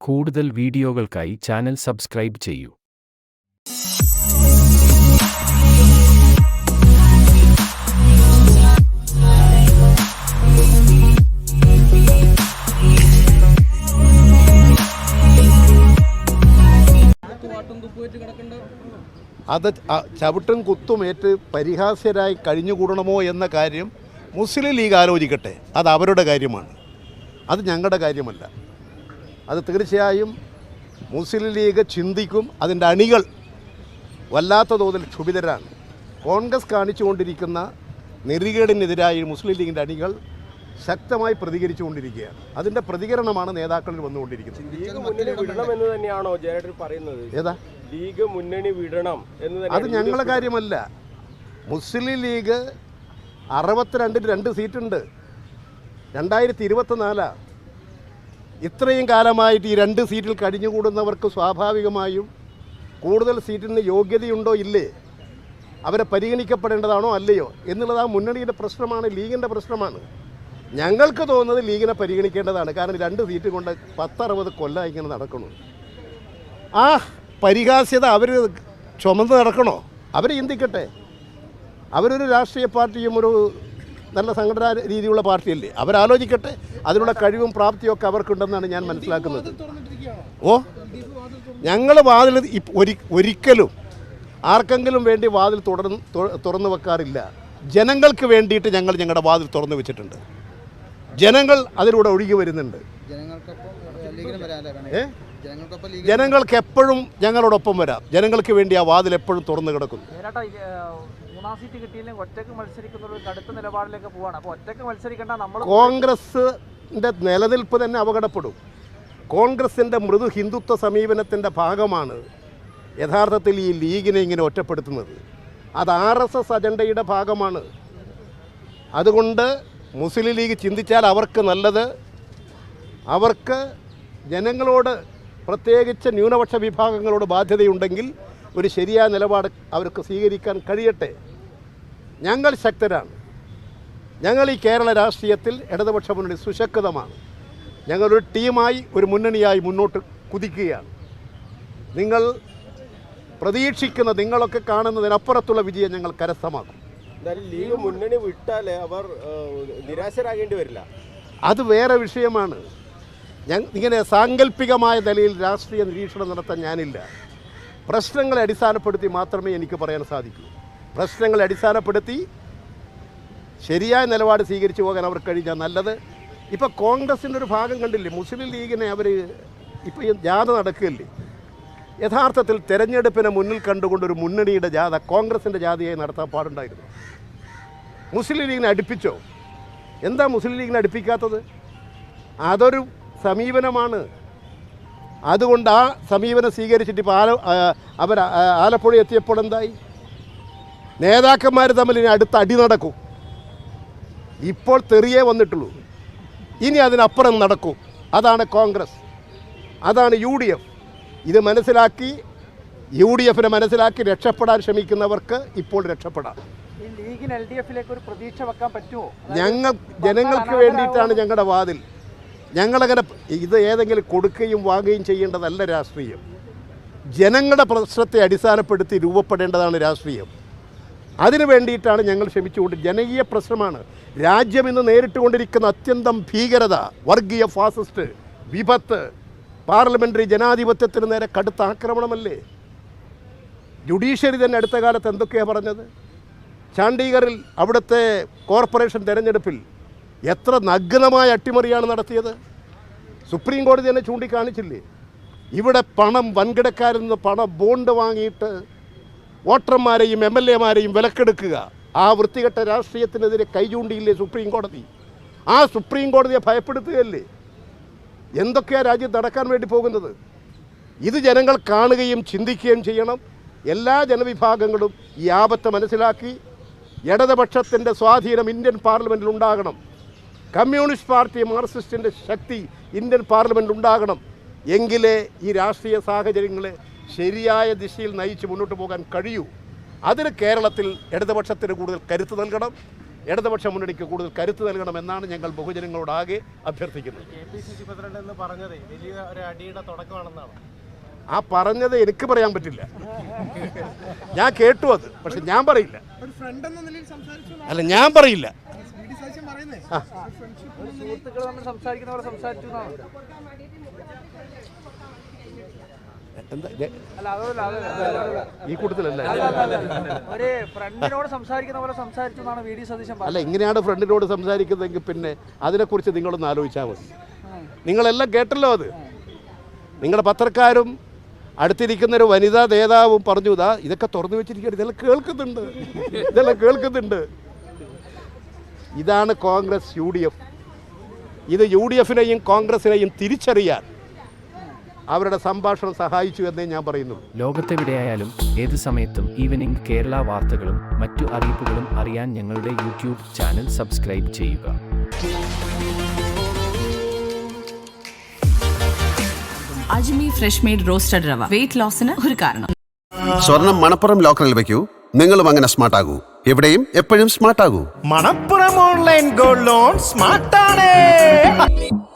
കൂടുതൽ വീഡിയോകൾക്കായി channel subscribe ചെയ്യൂ. അത് ചവിട്ടും കുത്തുമേറ്റ് പരിഹാസ്യരായി കഴിഞ്ഞുകൂടണമോ എന്ന കാര്യം മുസ്ലിം ലീഗ് ആലോചിക്കട്ടെ. അത് അവരുടെ കാര്യമാണ്. അത് ഞങ്ങളുടെ കാര്യമല്ല. അത് തീർച്ചയായും മുസ്ലിം ലീഗ് ചിന്തിക്കും അതിന്റെ അണികൾ വല്ലാത്ത തോതിൽ ക്ഷുഭിതരാണ്. കോൺഗ്രസ് കാണിച്ചുകൊണ്ടിരിക്കുന്ന നെറികേടിനെതിരായി മുസ്ലിം ലീഗിന്റെ അണികൾ ശക്തമായി പ്രതികരിച്ചുകൊണ്ടിരിക്കുകയാണ്. അതിന്റെ പ്രതികരണമാണ് നേതാക്കളിൽ വന്നുകൊണ്ടിരിക്കുന്നത്. ലീഗ് മുന്നണി വിടണം എന്ന് തന്നെയാണോ പറയുന്നത്? ഏതാ? ലീഗ് മുന്നണി വിടണം എന്ന് അത് ഞങ്ങളെ കാര്യമല്ല. മുസ്ലിം ലീഗ് അറുപത്തിരണ്ടിന് രണ്ട് സീറ്റുണ്ട്. രണ്ടായിരത്തി ഇരുപത്തിനാലാ ഇത്രയും കാലമായിട്ട് ഈ രണ്ട് സീറ്റിൽ കഴിഞ്ഞുകൂടുന്നവർക്ക് സ്വാഭാവികമായും കൂടുതൽ സീറ്റിന് യോഗ്യതയുണ്ടോ ഇല്ലേ? അവരെ പരിഗണിക്കപ്പെടേണ്ടതാണോ അല്ലയോ? എന്നുള്ളത് ആ മുന്നണിയുടെ പ്രശ്നമാണ് ലീഗിന്റെ പ്രശ്നമാണ്. ഞങ്ങൾക്ക് തോന്നുന്നത് ലീഗിനെ പരിഗണിക്കേണ്ടതാണ്. കാരണം രണ്ട് സീറ്റ് കൊണ്ട് പത്തറുപത് കൊല്ലം ഇങ്ങനെ നടക്കണോ ആ പരിഹാസ്യത അവർ ചുമന്ന് നടക്കണോ? അവർ ചിന്തിക്കട്ടെ. അവരൊരു രാഷ്ട്രീയ പാർട്ടിയും ഒരു നല്ല സംഘടനാ രീതിയുള്ള പാർട്ടിയല്ലേ? അവരാലോചിക്കട്ടെ. അതിനുള്ള കഴിവും പ്രാപ്തിയും ഒക്കെ അവർക്കുണ്ടെന്നാണ് ഞാൻ മനസ്സിലാക്കുന്നത്. ഓ ഞങ്ങൾ വാതിൽ ഒരിക്കലും ആർക്കെങ്കിലും വേണ്ടി വാതിൽ തുടർന്ന് തുറന്നു വെക്കാറില്ല. ജനങ്ങൾക്ക് വേണ്ടിയിട്ട് ഞങ്ങൾ ഞങ്ങളുടെ വാതിൽ തുറന്നു വെച്ചിട്ടുണ്ട്. ജനങ്ങൾ അതിലൂടെ ഒഴുകി വരുന്നുണ്ട്. ജനങ്ങൾക്ക് എപ്പോഴും ഞങ്ങളോടൊപ്പം വരാം. ജനങ്ങൾക്ക് വേണ്ടി ആ വാതിൽ എപ്പോഴും തുറന്നു കിടക്കുന്നു. മൂന്നാം സീറ്റ് കിട്ടിയില്ലെങ്കിൽ ഒറ്റയ്ക്ക് മത്സരിക്കുന്ന ഒരു കടുത്ത നിലപാടിലേക്ക് പോവാണ്. അപ്പോൾ ഒറ്റയ്ക്ക് മത്സരിക്കേണ്ട നമ്മൾ കോൺഗ്രസിന്റെ നിലനിൽപ്പ് തന്നെ അപകടപ്പെടും. കോൺഗ്രസിന്റെ മൃദു ഹിന്ദുത്വ സമീപനത്തിന്റെ ഭാഗമാണ് യഥാർത്ഥത്തിൽ ഈ ലീഗിനെ ഇങ്ങനെ ഒറ്റപ്പെടുത്തുന്നത്. അത് ആർ എസ് എസ് അജണ്ടയുടെ ഭാഗമാണ്. അതുകൊണ്ട് മുസ്ലിം ലീഗ് ചിന്തിച്ചാൽ അവർക്ക് നല്ലത്. അവർക്ക് ജനങ്ങളോട് പ്രത്യേകിച്ച് ന്യൂനപക്ഷ വിഭാഗങ്ങളോട് ബാധ്യതയുണ്ടെങ്കിൽ ഒരു ശരിയായ നിലപാട് അവർക്ക് സ്വീകരിക്കാൻ കഴിയട്ടെ. ഞങ്ങൾ ശക്തരാണ്. ഞങ്ങൾ ഈ കേരള രാഷ്ട്രീയത്തിൽ ഇടതുപക്ഷ മുന്നണി സുശക്തമാണ്. ഞങ്ങളൊരു ടീമായി ഒരു മുന്നണിയായി മുന്നോട്ട് കുതിക്കുകയാണ്. നിങ്ങൾ പ്രതീക്ഷിക്കുന്ന നിങ്ങളൊക്കെ കാണുന്നതിനപ്പുറത്തുള്ള വിജയം ഞങ്ങൾ കരസ്ഥമാക്കും. ലീഗ് മുന്നണി വിട്ടാൽ അവർ നിരാശരാകേണ്ടി വരില്ല. അത് വേറെ വിഷയമാണ്. ഞാൻ ഇങ്ങനെ സാങ്കല്പികമായ നിലയിൽ രാഷ്ട്രീയ നിരീക്ഷണം നടത്താൻ ഞാനില്ല. പ്രശ്നങ്ങളെ അടിസ്ഥാനപ്പെടുത്തി മാത്രമേ എനിക്ക് പറയാൻ സാധിക്കൂ. പ്രശ്നങ്ങളെ അടിസ്ഥാനപ്പെടുത്തി ശരിയായ നിലപാട് സ്വീകരിച്ചു പോകാൻ അവർ കഴിഞ്ഞാൽ നല്ലത്. ഇപ്പോൾ കോൺഗ്രസിന്റെ ഒരു ഭാഗം കണ്ടില്ലേ? മുസ്ലിം ലീഗിനെ അവർ ഇപ്പോൾ ജാഥ നടക്കുകയല്ലേ? യഥാർത്ഥത്തിൽ തെരഞ്ഞെടുപ്പിനെ മുന്നിൽ കണ്ടുകൊണ്ടൊരു മുന്നണിയുടെ ജാഥ കോൺഗ്രസിന്റെ ജാഥയായി നടത്താൻ പാടുണ്ടായിരുന്നു. മുസ്ലിം ലീഗിനെ അടുപ്പിച്ചോ? എന്താ മുസ്ലിം ലീഗിനെ അടുപ്പിക്കാത്തത്? അതൊരു സമീപനമാണ്. അതുകൊണ്ട് ആ സമീപനം സ്വീകരിച്ചിട്ട് ഇപ്പോൾ ആല അവർ ആലപ്പുഴ എത്തിയപ്പോൾ എന്തായി? നേതാക്കന്മാർ തമ്മിൽ ഇനി അടുത്ത അടി നടക്കും. ഇപ്പോൾ തെറിയേ വന്നിട്ടുള്ളൂ. ഇനി അതിനപ്പുറം നടക്കും. അതാണ് കോൺഗ്രസ്. അതാണ് യു ഡി എഫ് ഇത് മനസ്സിലാക്കി യു ഡി എഫിനെ മനസ്സിലാക്കി രക്ഷപ്പെടാൻ ശ്രമിക്കുന്നവർക്ക് ഇപ്പോൾ രക്ഷപ്പെടാം. ഈ ലീഗിന് എൽ ഒരു പ്രതീക്ഷ വെക്കാൻ പറ്റുമോ? ഞങ്ങൾ ജനങ്ങൾക്ക് വേണ്ടിയിട്ടാണ് ഞങ്ങളുടെ വാതിൽ. ഞങ്ങളങ്ങനെ ഇത് ഏതെങ്കിലും കൊടുക്കുകയും വാങ്ങുകയും ചെയ്യേണ്ടതല്ല രാഷ്ട്രീയം. ജനങ്ങളുടെ പ്രശ്നത്തെ അടിസ്ഥാനപ്പെടുത്തി രൂപപ്പെടേണ്ടതാണ് രാഷ്ട്രീയം. അതിനു വേണ്ടിയിട്ടാണ് ഞങ്ങൾ ശ്രമിച്ചുകൊണ്ട് ജനകീയ പ്രശ്നമാണ്. രാജ്യം ഇന്ന് നേരിട്ടുകൊണ്ടിരിക്കുന്ന അത്യന്തം ഭീകരത വർഗീയ ഫാസിസ്റ്റ് വിപത്ത് പാർലമെന്ററി ജനാധിപത്യത്തിന് നേരെ കടുത്ത ആക്രമണമല്ലേ? ജുഡീഷ്യറി തന്നെ അടുത്ത കാലത്ത് എന്തൊക്കെയാണ് പറഞ്ഞത്? ചാണ്ഡീഗറിൽ അവിടുത്തെ കോർപ്പറേഷൻ തെരഞ്ഞെടുപ്പിൽ എത്ര നഗ്നമായ അട്ടിമറിയാണ് നടത്തിയത്? സുപ്രീം കോടതി തന്നെ ചൂണ്ടിക്കാണിച്ചില്ലേ? ഇവിടെ പണം വൻകിടക്കാരിൽ നിന്ന് പണം ബോണ്ട് വാങ്ങിയിട്ട് വോട്ടർമാരെയും എം എൽ എമാരെയും വിലക്കെടുക്കുക. ആ വൃത്തികെട്ട രാഷ്ട്രീയത്തിനെതിരെ കൈചൂണ്ടിയില്ലേ സുപ്രീം കോടതി? ആ സുപ്രീം കോടതിയെ ഭയപ്പെടുത്തുകയല്ലേ? എന്തൊക്കെയാണ് രാജ്യത്ത് നടക്കാൻ വേണ്ടി പോകുന്നത്? ഇത് ജനങ്ങൾ കാണുകയും ചിന്തിക്കുകയും ചെയ്യണം. എല്ലാ ജനവിഭാഗങ്ങളും ഈ ആപത്ത് മനസ്സിലാക്കി ഇടതുപക്ഷത്തിന്റെ സ്വാധീനം ഇന്ത്യൻ പാർലമെന്റിൽ ഉണ്ടാകണം. കമ്മ്യൂണിസ്റ്റ് പാർട്ടി മാർക്സിസ്റ്റിന്റെ ശക്തി ഇന്ത്യൻ പാർലമെന്റിൽ ഉണ്ടാകണം. എങ്കിലേ ഈ രാഷ്ട്രീയ സാഹചര്യങ്ങളെ ശരിയായ ദിശയിൽ നയിച്ച് മുന്നോട്ട് പോകാൻ കഴിയൂ. അതിന് കേരളത്തിൽ ഇടതുപക്ഷത്തിന് കൂടുതൽ കരുത്ത് നൽകണം. ഇടതുപക്ഷ മുന്നണിക്ക് കൂടുതൽ കരുത്ത് നൽകണമെന്നാണ് ഞങ്ങൾ ബഹുജനങ്ങളോടാകെ അഭ്യർത്ഥിക്കുന്നത്. ആ പറഞ്ഞത് എനിക്ക് പറയാൻ പറ്റില്ല. ഞാൻ കേട്ടു അത് പക്ഷെ ഞാൻ പറയില്ല. അല്ല ഞാൻ പറയില്ല. സംസാരിക്കുന്ന പോലെ സംസാരിച്ചു എന്നാണ്. എന്താ ഈ കൂട്ടത്തിലല്ല. അല്ല ഇങ്ങനെയാണ് ഫ്രണ്ടിനോട് സംസാരിക്കുന്നതെങ്കിൽ പിന്നെ അതിനെക്കുറിച്ച് നിങ്ങളൊന്ന് ആലോചിച്ചാൽ മതി. നിങ്ങളെല്ലാം കേട്ടല്ലോ അത്. നിങ്ങളുടെ പത്രക്കാരും അടുത്തിരിക്കുന്ന ഒരു വനിതാ നേതാവും പറഞ്ഞു ഇതാ ഇതൊക്കെ തുറന്നു വെച്ചിരിക്കുകയാണ്. ഇതെല്ലാം കേൾക്കുന്നുണ്ട്. ഇതെല്ലാം കേൾക്കുന്നുണ്ട്. ഇതാണ് കോൺഗ്രസ് യു ഡി എഫ്. ഇത് യു ഡി എഫിനെയും കോൺഗ്രസിനെയും തിരിച്ചറിയാൻ അവരുടെ സംഭാഷണം സഹായിച്ചു എന്നേ ഞാൻ പറയുന്നു ലോകത്തെവിടെയായാലും ഏത് സമയത്തും ഈവനിംഗ് കേരള വാർത്തകളും മറ്റു അറിയിപ്പുകളും അറിയാൻ ഞങ്ങളുടെ യൂട്യൂബ് ചാനൽ സബ്സ്ക്രൈബ് ചെയ്യുക. Ajmi fresh made roasted rava. Weight ലോസിന് ഒരു കാരണം. സ്വർണം മണപ്പുറം ലോക്കറിൽ വെക്കൂ. നിങ്ങളും അങ്ങനെ സ്മാർട്ട് ആകൂ. എവിടെയും എപ്പോഴും smart ആകൂ. Manappuram online gold loan smart സ്മാർട്ടാണ്